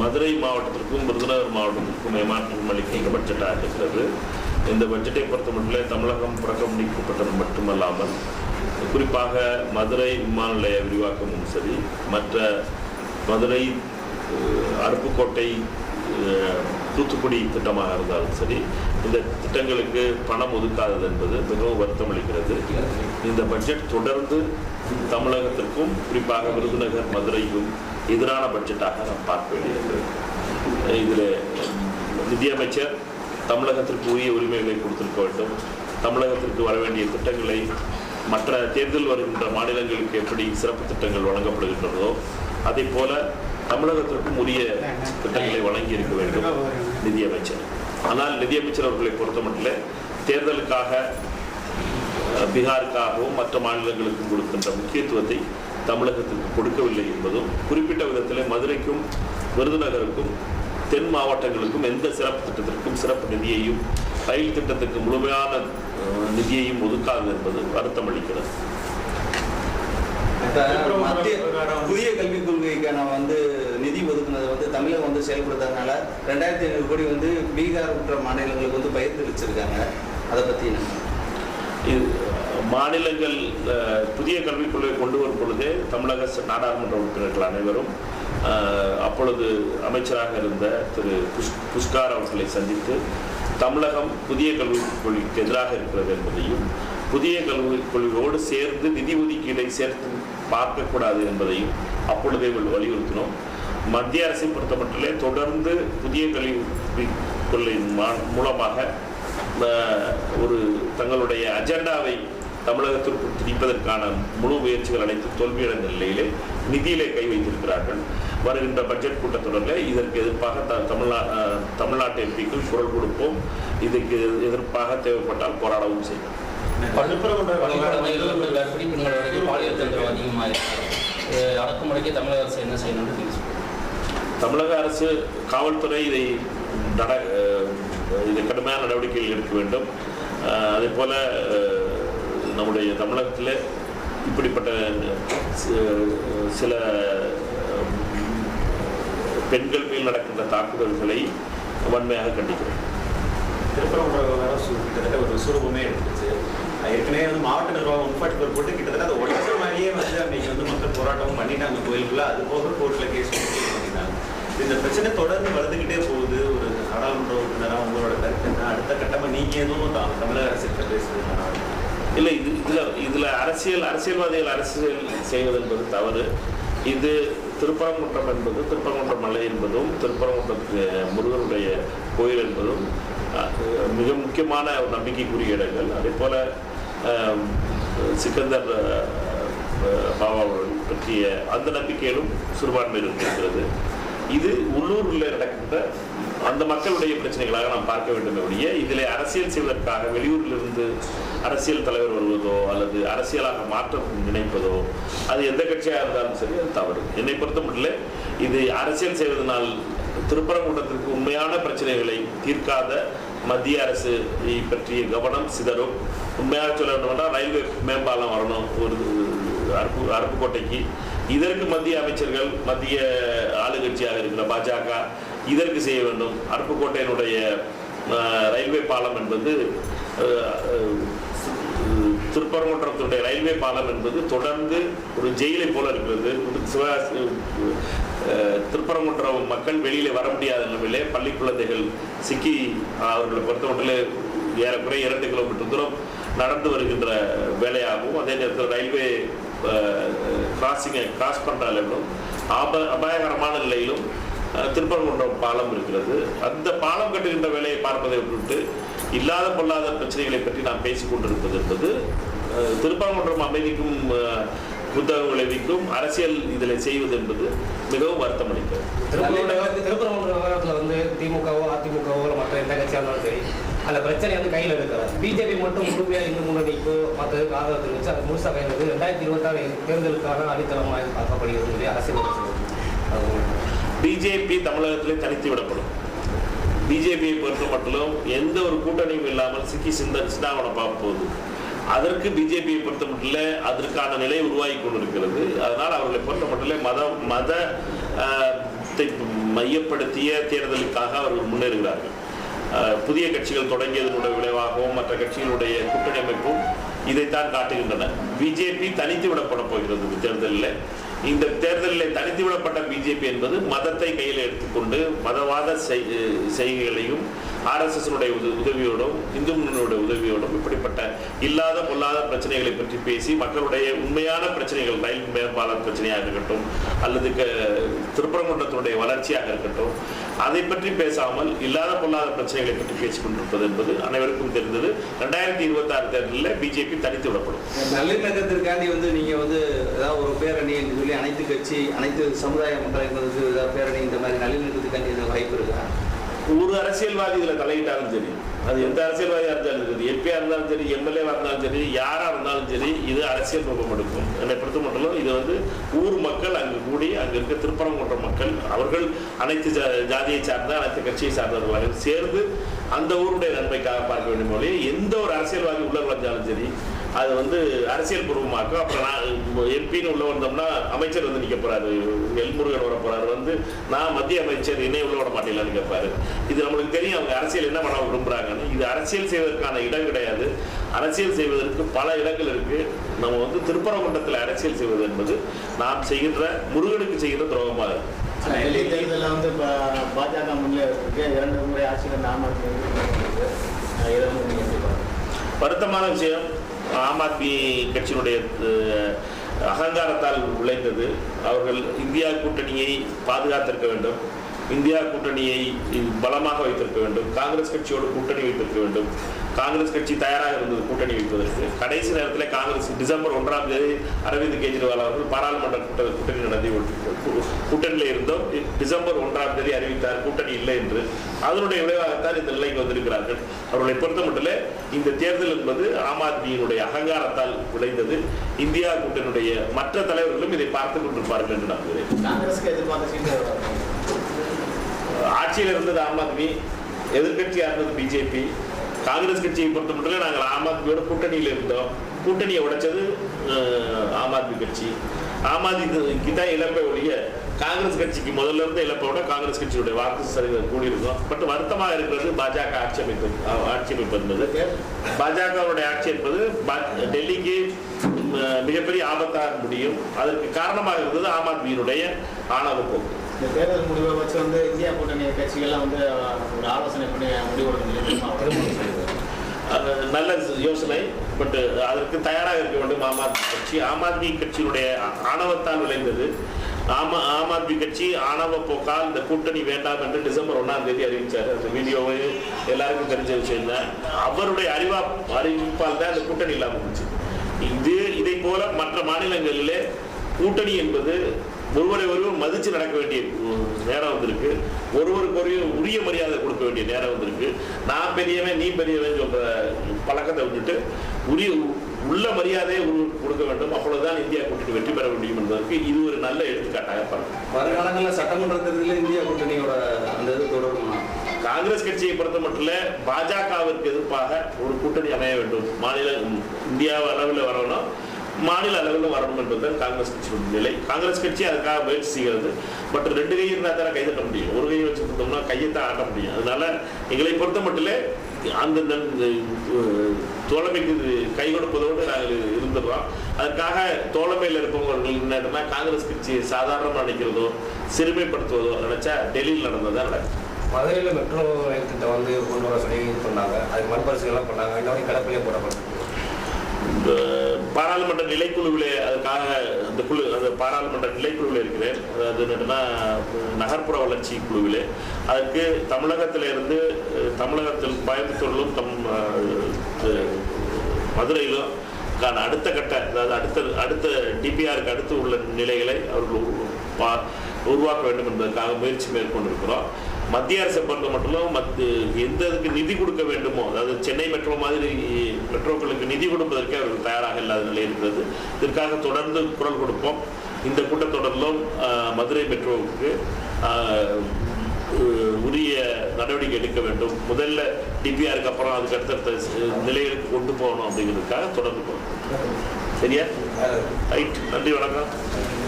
மதுரை மாவட்டத்திற்கும் விருதுநகர் மாவட்டத்திற்கும் ஏமாற்றம் அளிக்கின்ற பட்ஜெட்டாக இருக்கிறது இந்த பட்ஜெட்டை பொறுத்தமட்டில் தமிழகம் புறக்கணிக்கப்பட்டது மட்டுமல்லாமல் குறிப்பாக மதுரை விமான நிலைய விரிவாக்கமும் சரி மற்ற மதுரை அருப்புக்கோட்டை தூத்துக்குடி திட்டமாக இருந்தாலும் சரி இந்த திட்டங்களுக்கு பணம் ஒதுக்காதது என்பது மிகவும் வருத்தம் அளிக்கிறது. இந்த பட்ஜெட் தொடர்ந்து தமிழகத்திற்கும் குறிப்பாக விருதுநகர் மதுரைக்கும் எதிரான பட்ஜெட்டாக நாம் பார்க்க வேண்டியிருக்கிறது இதில் நிதியமைச்சர் தமிழகத்திற்கு உரிய உரிமைகளை கொடுத்திருக்க வேண்டும். தமிழகத்திற்கு வர வேண்டிய திட்டங்களை மற்ற தேர்தல் வருகின்ற மாநிலங்களுக்கு எப்படி சிறப்பு திட்டங்கள் வழங்கப்படுகின்றதோ அதே போல தமிழகத்திற்கும் உரிய திட்டங்களை வழங்கி இருக்க வேண்டும் நிதியமைச்சர். ஆனால் நிதியமைச்சர் அவர்களை பொறுத்தமட்டில் தேர்தலுக்காக பீகாருக்காகவும் மற்ற மாநிலங்களுக்கும் கொடுக்கின்ற முக்கியத்துவத்தை தமிழகத்திற்கு கொடுக்கவில்லை என்பதும் குறிப்பிட்ட விதத்தில் மதுரைக்கும் விருதுநகருக்கும் தென் மாவட்டங்களுக்கும் எந்த சிறப்பு திட்டத்திற்கும் சிறப்பு நிதியையும் ரயில் திட்டத்துக்கு முழுமையான நிதியையும் ஒதுக்காது என்பது வருத்தம் அளிக்கிறது புதிய கல்விக் கொள்கைக்கான வந்து நிதி ஒதுக்குனதை வந்து தமிழகம் வந்து செயல்படுத்தாதனால ரெண்டாயிரத்தி ஐநூறு கோடி வந்து பீகார் உற்ற மாநிலங்களுக்கு வந்து பயிர்த்து வச்சிருக்காங்க அதை என்ன? இது மாநிலங்கள் புதிய கல்விக் கொள்கையை கொண்டு வரும் பொழுதே தமிழக ச- நாடாளுமன்ற உறுப்பினர்கள் அனைவரும் அப்பொழுது அமைச்சராக இருந்த திரு புஷ் புஷ்கார் அவர்களை சந்தித்து தமிழகம் புதிய கல்விக் கொள்கைக்கு எதிராக இருக்கிறது என்பதையும் புதிய கல்விக் கொள்கையோடு சேர்ந்து நிதி ஒதுக்கீடை சேர்த்து பார்க்கக்கூடாது என்பதையும் அப்பொழுதே வலியுறுத்தினோம். மத்திய அரசை பொறுத்தமட்டிலே தொடர்ந்து புதிய கல்வி கொள்கையின் மா- மூலமாக ஒரு தங்களுடைய அஜெண்டாவை தமிழகத்திற்குள் திணிப்பதற்கான முழு முயற்சிகள் அனைத்து தோல்வியடைந்த நிலையிலே நிதியிலே கை வைத்திருக்கிறார்கள். வருகின்ற பட்ஜெட் கூட்டத்தொடரில் இதற்கு எதிர்ப்பாக த தமிழ்நா தமிழ்நாட்டு எம்பிக்கள் குரல் கொடுப்போம். இதுக்கு எதிர்ப்பாக தேவைப்பட்டால் போராடவும் செய்வோம். அடக்குமுறைக்கு தமிழக அரசு என்ன செய்யணும்னு. தமிழக அரசு காவல்துறை இதை நட இதை கடுமையான நடவடிக்கைகள் எடுக்க வேண்டும். அதே போல நம்முடைய தமிழகத்தில் இப்படிப்பட்ட சில பெண்கள் மேல் நடக்கின்ற தாக்குதல்களை வன்மையாக கண்டிக்கிறோம். திருப்பரங்குன்ற விவகாரம் கிட்டத்தட்ட ஒரு சுரூபமே இருந்துச்சு. ஏற்கனவே வந்து மாவட்ட நிர்வாகம் உட்பட்டு போட்டு கிட்டத்தட்ட அதை உடச்ச மாதிரியே வந்து அன்னைக்கு வந்து மக்கள் போராட்டமும் பண்ணிட்டாங்க கோயிலுக்குள்ள. அது போக கோர்ட்டில் கேஸ் பண்ணிட்டாங்க. இந்த பிரச்சனை தொடர்ந்து வளர்ந்துக்கிட்டே போகுது. ஒரு நாடாளுமன்ற உறுப்பினராக உங்களோட கருத்து என்ன? அடுத்த கட்டமாக நீங்கள் எதுவும் த- தமிழக அரசு பேசுறதுனா இல்லை இது இதில் இதில் அரசியல் அரசியல்வாதிகள் அரசியல் செய்வது என்பது தவறு. இது திருப்பரங்குன்றம் என்பது திருப்பரங்குன்றம் மலை என்பதும் திருப்பரங்குன்றத்து முருகனுடைய கோயில் என்பதும் மிக முக்கியமான ஒரு நம்பிக்கைக்குரிய இடங்கள். அதே போல் சிக்கந்தர் அஹ், பாபா அவர்கள் பற்றிய அந்த நம்பிக்கையிலும் சிறுபான்மையில் இருக்கிறது. இது உள்ளூரில் நடக்கின்ற அந்த மக்களுடைய பிரச்சனைகளாக நாம் பார்க்க வேண்டும் ஒழிய இதில் அரசியல் செய்வதற்காக வெளியூரிலிருந்து அரசியல் தலைவர் வருவதோ அல்லது அரசியலாக மாற்ற நினைப்பதோ அது எந்த கட்சியாக இருந்தாலும் சரி அது தவறு. என்னை பொறுத்தமட்டில் இது அரசியல் செய்வதனால் திருப்பரங்குன்றத்திற்கு உண்மையான பிரச்சனைகளை தீர்க்காத மத்திய அரசு பற்றிய கவனம் சிதறும். உண்மையாக சொல்ல வேண்டுமென்றால் ரயில்வே மேம்பாலம் வரணும். ஒரு அருப்பு அருப்புக்கோட்டைக்கு இதற்கு மத்திய அமைச்சர்கள் மத்திய ஆளுங்கட்சியாக இருக்கிற பாஜக இதற்கு செய்ய வேண்டும். அருப்புக்கோட்டையினுடைய ரயில்வே பாலம் என்பது திருப்பரங்குன்றத்துடைய ரயில்வே பாலம் என்பது தொடர்ந்து ஒரு ஜெயிலை போல இருக்கிறது. திருப்பரங்குன்றம் மக்கள் வெளியில வர முடியாத நிலையிலே பள்ளி குழந்தைகள் சிக்கி அவர்களை பொறுத்தமட்டிலே ஏறக்குறைய இரண்டு கிலோமீட்டர் தூரம் நடந்து வருகின்ற வேலையாகவும் அதே நேரத்தில் ரயில்வே கிராசிங்கை கிராஸ் பண்ணுற அளவிலும் ஆப அபாயகரமான நிலையிலும் திருப்பரங்குன்றம் பாலம் இருக்கிறது. அந்த பாலம் கட்டுகின்ற வேலையை பார்ப்பதை விட்டுவிட்டு இல்லாத பொல்லாத பிரச்சனைகளை பற்றி நாம் பேசிக் கொண்டிருப்பது என்பது திருப்பரங்குன்றம் அமைதிக்கும் அஹ், புத்தகம் விளைவிக்கும் அரசியல் இதில் செய்வது என்பது மிகவும் வருத்தம் அளிக்கிறது திருப்பரங்குன்றம் விவகாரத்தில் வந்து திமுகவோ அதிமுகவோ மற்ற எந்த கட்சியாக இருந்தாலும் சரி அந்த பிரச்சனை வந்து கையில் எடுக்கிறார் பிஜேபி மட்டும் முழுமையாக இந்து முன்னணிக்கோ மற்றதுக்கு ஆதரவு வச்சு அது முழுசாக கையில் எடுத்து ரெண்டாயிரத்தி இருபத்தாறு தேர்தலுக்கான அடித்தளமாக பார்க்கப்படுகிறது சொல்லி அரசியல் பிஜேபி தமிழகத்திலே தனித்து விடப்படும். பிஜேபியை பொறுத்த மட்டும் எந்த ஒரு கூட்டணியும் இல்லாமல் சிக்கி சிந்த சிந்தாவனை பார்க்க போகுது. அதற்கு பிஜேபியை பொறுத்த மட்டும் அதற்கான நிலை உருவாகி கொண்டிருக்கிறது. அதனால் அவர்களை பொறுத்த மட்டும் மத மத மதத்தை மையப்படுத்திய தேர்தலுக்காக அவர்கள் முன்னேறுகிறார்கள். புதிய கட்சிகள் தொடங்கியதனுடைய விளைவாகவும் மற்ற கட்சிகளுடைய கூட்டணி அமைப்பும் இதைத்தான் காட்டுகின்றன. பிஜேபி தனித்து விடப்பட போகிறது தேர்தலில் இந்த தேர்தலில் தனித்து விடப்பட்ட பிஜேபி என்பது மதத்தை கையில் எடுத்துக்கொண்டு மதவாத செய்கைகளையும் ஆர்எஸ்எஸ்னுடைய உதவியோடும் இந்து முன்னணியுடைய உதவியோடும் இப்படிப்பட்ட இல்லாத பொல்லாத பிரச்சனைகளை பற்றி பேசி மக்களுடைய உண்மையான பிரச்சனைகள் ரயில் மேம்பாலம் பிரச்சனையாக இருக்கட்டும் அல்லது திருப்பரங்குன்றத்தினுடைய வளர்ச்சியாக இருக்கட்டும் அதை பற்றி பேசாமல் இல்லாத பொல்லாத பிரச்சனைகளை பற்றி பேசிக் கொண்டிருப்பது என்பது அனைவருக்கும் தெரிந்தது. ரெண்டாயிரத்தி இருபத்தி ஆறு தேர்தலில் பிஜேபி தனித்து விடப்படும். நல்லிணக்கத்திற்காண்டி வந்து நீங்க வந்து ஏதாவது ஒரு பேரணி என்று சொல்லி அனைத்து கட்சி அனைத்து சமுதாய மக்களை பேரணி இந்த மாதிரி நல்லிணக்கத்துக்காண்டி எதுவும் வாய்ப்பு இருக்கா? ஒரு அரசியல்வாதி இதில் தலையிட்டாலும் சரி அது எந்த அரசியல்வாதியாக இருந்தாலும் சரி எம்பியா இருந்தாலும் சரி எம்எல்ஏவாக இருந்தாலும் சரி யாராக இருந்தாலும் சரி இது அரசியல் ரூபம் எடுக்கும். என்னை பொறுத்த மட்டும் இது வந்து ஊர் மக்கள் அங்கு கூடி அங்கே இருக்க திருப்பரங்குன்ற மக்கள் அவர்கள் அனைத்து ஜாதியை சார்ந்த அனைத்து கட்சியை சார்ந்தவர்களாக சேர்ந்து அந்த ஊருடைய நன்மைக்காக பார்க்க வேண்டும் போலே எந்த ஒரு அரசியல்வாதி உள்ள நுழைஞ்சாலும் சரி அது வந்து அரசியல் பூர்வமாக்கும். அப்புறம் நான் எம்பின்னு உள்ள வந்தோம்னா அமைச்சர் வந்து நிற்க போறாரு. எல்முருகன் வர போறாரு. வந்து நான் மத்திய அமைச்சர் என்னை உள்ள விட மாட்டீங்களான்னு கேட்பாரு இது நம்மளுக்கு தெரியும் அவங்க அரசியல் என்ன பண்ண விரும்புறாங்கன்னு. இது அரசியல் செய்வதற்கான இடம் கிடையாது. அரசியல் செய்வதற்கு பல இடங்கள் இருக்கு. நம்ம வந்து திருப்பரங்குன்றத்தில் அரசியல் செய்வது என்பது நாம் செய்கின்ற முருகனுக்கு செய்கின்ற துரோகமாக இருக்கு. டெல்லி தேர்தலில் வந்து பா- பாஜக முன்னேறிருக்கு இரண்டு முறை ஆட்சியில் நாம? வருத்தமான விஷயம். ஆம் ஆத்மி கட்சியினுடைய அஹ், அகங்காரத்தால் விளைந்தது அவர்கள் இந்தியா கூட்டணியை பாதுகாத்திருக்க வேண்டும். இந்தியா கூட்டணியை பலமாக வைத்திருக்க வேண்டும். காங்கிரஸ் கட்சியோடு கூட்டணி வைத்திருக்க வேண்டும். காங்கிரஸ் கட்சி தயாராக இருந்தது கூட்டணி வைப்பதற்கு. கடைசி நேரத்தில் காங்கிரஸ் டிசம்பர் ஒன்றாம் தேதி அரவிந்த் கெஜ்ரிவால் அவர்கள் பாராளுமன்ற கூட்ட கூட்டணி நடத்தி கூட்டணியில் இருந்தோம். டிசம்பர் ஒன்றாம் தேதி அறிவித்தார் கூட்டணி இல்லை என்று. அதனுடைய விளைவாகத்தான் இந்த நிலைக்கு வந்திருக்கிறார்கள். அவர்களை பொறுத்த மட்டும் இந்த தேர்தல் என்பது ஆம் ஆத்மியினுடைய அகங்காரத்தால் விளைந்தது. இந்தியா கூட்டணியுடைய மற்ற தலைவர்களும் இதை பார்த்துக் கொண்டிருப்பார்கள் என்று நான் காங்கிரஸுக்கு எதிர்பார்த்த ஆட்சியில் இருந்தது ஆம் ஆத்மி எதிர்கட்சியாக இருந்தது பிஜேபி. காங்கிரஸ் கட்சியை பொறுத்த மட்டும் நாங்கள் ஆம் ஆத்மியோட கூட்டணியில் இருந்தோம். கூட்டணியை உடைச்சது ஆம் ஆத்மி கட்சி. ஆம் ஆத்மிக்கு தான் இழப்பை ஒழிய காங்கிரஸ் கட்சிக்கு முதல்ல இருந்த இழப்போட காங்கிரஸ் கட்சியுடைய வாக்கு சதவீதம் கூடியிருக்கும். பட் வருத்தமாக இருக்கிறது பாஜக ஆட்சி அமைப்பு ஆட்சி அமைப்பு என்பது. பாஜகவுடைய ஆட்சி என்பது பா- டெல்லிக்கு மிகப்பெரிய ஆபத்தாக முடியும். அதற்கு காரணமாக இருந்தது ஆம் ஆத்மியினுடைய ஆணவ போக்கு இந்த தேர்தல் முடிவை வச்சு வந்து இந்தியா கூட்டணி கட்சிகள்லாம் வந்து ஒரு ஆலோசனை பண்ணி முடிவு நல்ல யோசனை பட் அதற்கு தயாராக இருக்க வேண்டும் ஆம் ஆத்மி கட்சி. ஆம் ஆத்மி கட்சியினுடைய ஆணவத்தால் விளைந்தது. ஆமா ஆம் ஆத்மி கட்சி ஆணவ போக்கால் இந்த கூட்டணி வேண்டாம் என்று டிசம்பர் ஒன்றாம் தேதி அறிவிச்சார். அந்த வீடியோவை எல்லாருக்கும் தெரிஞ்ச விஷயம் தான் அவருடைய அறிவா அறிவிப்பால் தான் அந்த கூட்டணி இல்லாமல் இருந்துச்சு இது இதை போல மற்ற மாநிலங்களிலே கூட்டணி என்பது ஒருவரை ஒருவர் மதிச்சு நடக்க வேண்டிய நேரம் வந்திருக்கு. ஒருவருக்கு ஒரு உரிய மரியாதை கொடுக்க வேண்டிய நேரம் வந்திருக்கு. நான் பெரியவன் நீ பெரியவன் சொல்ற பழக்கத்தை விட்டுட்டு உரிய உள்ள மரியாதையை கொடுக்க வேண்டும். அப்பொழுதுதான் இந்தியா கூட்டணி வெற்றி பெற முடியும் என்பதற்கு இது ஒரு நல்ல எடுத்துக்காட்டாக பார்க்கிறேன் வருங்காலங்களில் சட்டமன்ற தேர்தலில் இந்தியா கூட்டணியோட அந்த இது தொடருமா? காங்கிரஸ் கட்சியை பொறுத்த மட்டும் பாஜகவிற்கு எதிர்ப்பாக ஒரு கூட்டணி அமைய வேண்டும். மாநில இந்தியா அளவில் வரணும் மாநில அளவில் வரணும் என்பதுதான் காங்கிரஸ் கட்சியோட நிலை. காங்கிரஸ் கட்சி அதுக்காக முயற்சி செய்கிறது. பட் ரெண்டு கை இருந்தால் தானே கைதட்ட முடியும். ஒரு கையை வச்சு கொடுத்தோம்னா கையை தான் ஆட்ட முடியும். அதனால எங்களை பொறுத்த மட்டும் அந்த தோழமைக்கு கை கொடுப்பதோடு நாங்கள் இருந்துடுறோம். அதுக்காக தோழமையில் இருப்பவர்கள் என்னன்னா காங்கிரஸ் கட்சியை சாதாரணமாக நினைக்கிறதோ சிறுமைப்படுத்துவதோ நினைச்சா டெல்லியில் நடந்ததான் நடக்கும் மதுரையில் மெட்ரோ ரயில் திட்டம் வந்து கொண்டு வர சொல்லி இது பண்ணாங்க. அதுக்கு மண்பரிசுகள்லாம் பண்ணாங்க. இன்னொரு கிடப்பிலே போடப்பட்டிருக்கு. பாராளுமன்ற நிலைக்குழுவிலே அதுக்காக அந்த குழு அந்த பாராளுமன்ற நிலைக்குழுவில் இருக்கிறேன். அது என்னன்னா நகர்ப்புற வளர்ச்சி குழுவிலே. அதுக்கு தமிழகத்திலிருந்து தமிழகத்தில் கோயம்புத்தூரிலும் தம் மதுரையிலும் அடுத்த கட்ட அதாவது அடுத்த அடுத்த டிபிஆருக்கு அடுத்து உள்ள நிலைகளை அவர்கள் உருவாக்க வேண்டும் என்பதற்காக முயற்சி மேற்கொண்டிருக்கிறோம். மத்திய அரசை பொறுத்த மட்டும் மத்து எந்த இதுக்கு நிதி கொடுக்க வேண்டுமோ அதாவது சென்னை மெட்ரோ மாதிரி மெட்ரோக்களுக்கு நிதி கொடுப்பதற்கே அவர்கள் தயாராக இல்லாத நிலை இருக்கிறது. இதற்காக தொடர்ந்து குரல் கொடுப்போம். இந்த கூட்டத்தொடரிலும் மதுரை மெட்ரோவுக்கு உரிய நடவடிக்கை எடுக்க வேண்டும். முதல்ல டிபிஆருக்கு அப்புறம் அதுக்கு அடுத்தடுத்த நிலைகளுக்கு கொண்டு போகணும் அப்படிங்கிறதுக்காக தொடர்ந்து போகணும் சரியா? ரைட். நன்றி வணக்கம்.